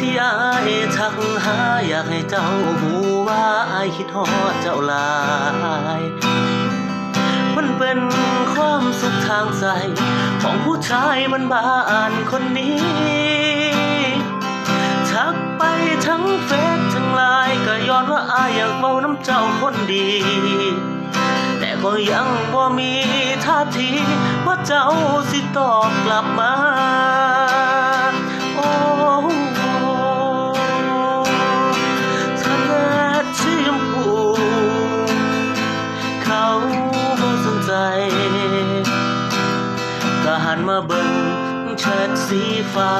ที่อายทักหาอยากให้เจ้าหูว่าอายคิดฮอดเจ้าลาย มันเป็นความสุขทางใจ ของผู้ชายมันบานคนนี้ ทักไปทั้งเฟซทั้งไลน์ก็ย้อนว่าอายอยากเมาน้ำเจ้าคนดี แต่ก็ยังบ่มีท่าทีว่าเจ้าสิตอบกลับมา มันมาเบิ่งเฉดสีฟ้า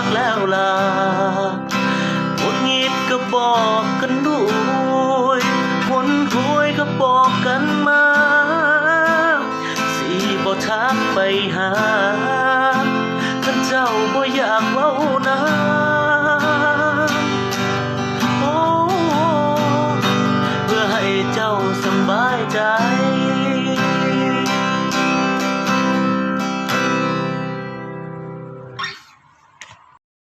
ากแล้วล่ะหงุดหงิดก็บอกกันด้วยวนหวยก็บอกกันมา สีบ่ทักไปหาท่านเจ้าบ่อยากเล่านะเพื่อให้เจ้าสบ